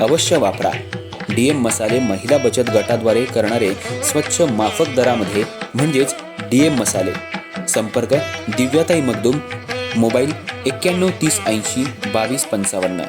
अवश्य वापरा. डीएम मसाले महिला बचत गटाद्वारे करणारे स्वच्छ माफक दरामध्ये म्हणजेच डीएम मसाले. संपर्क दिव्याताई मगदुम मोबाईल एक्क्याण्णव तीस ऐंशी बावीस पंचावन्न.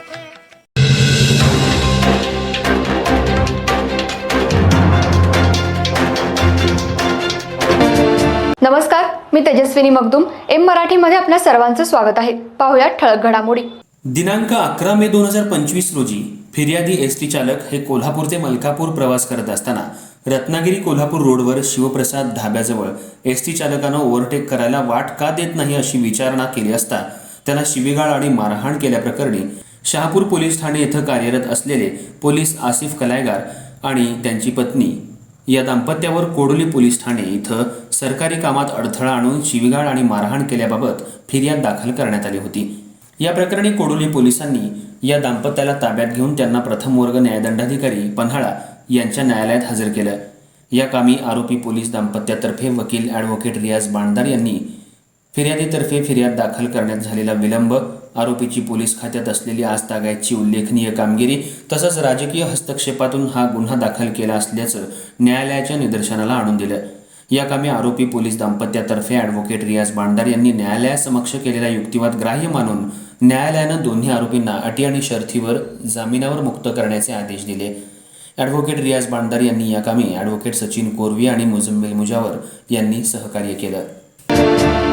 नमस्कार मी तेजस्विनी मगदुम एम मराठीमध्ये आपल्या सर्वांचं स्वागत आहे. पाहुयात ठळक घडामोडी. दिनांक अकरा मे दोन हजार पंचवीस रोजी फिर्यादी एस टी चालक हे कोल्हापूर ते मलकापूर प्रवास करत असताना रत्नागिरी कोल्हापूर रोडवर शिवप्रसाद धाब्याजवळ एस टी चालकानं ओव्हरटेक करायला वाट का देत नाही अशी विचारणा केली असता त्यांना शिवीगाळ आणि मारहाण केल्याप्रकरणी शहापूर पोलीस ठाणे येथे कार्यरत असलेले पोलीस आसिफ कलायगार आणि त्यांची पत्नी या दाम्पत्यावर कोडोली पोलीस ठाणे इथं सरकारी कामात अडथळा आणून शिवीगाळ आणि मारहाण केल्याबाबत फिर्याद दाखल करण्यात आली होती. या प्रकरणी कोडोली पोलिसांनी या दाम्पत्याला ताब्यात घेऊन त्यांना प्रथम वर्ग न्यायदंडाधिकारी पन्हाळा यांच्या न्यायालयात हजर केलं. या कामी आरोपी पोलीस दाम्पत्यातर्फे वकील ॲडव्होकेट रियाज बाणदार यांनी फिर्यादीतर्फे फिर्याद दाखल करण्यात झालेला विलंब आरोपीची पोलीस खात्यात असलेली आज तागायची उल्लेखनीय कामगिरी तसंच राजकीय हस्तक्षेपातून हा गुन्हा दाखल केला असल्याचं न्यायालयाच्या निदर्शनाला आणून दिलं. या कामी आरोपी पोलीस दाम्पत्यातर्फे ॲडव्होकेट रियाज बांडार यांनी न्यायालयासमक्ष केलेला युक्तिवाद ग्राह्य मानून न्यायालयानं दोन्ही आरोपींना अटी आणि शर्थीवर जामिनावर मुक्त करण्याचे आदेश दिले. ॲडव्होकेट रियाज बांडार यांनी या कामी ॲडव्होकेट सचिन कोरवी आणि मुजम्मिल मुजावर यांनी सहकार्य केलं.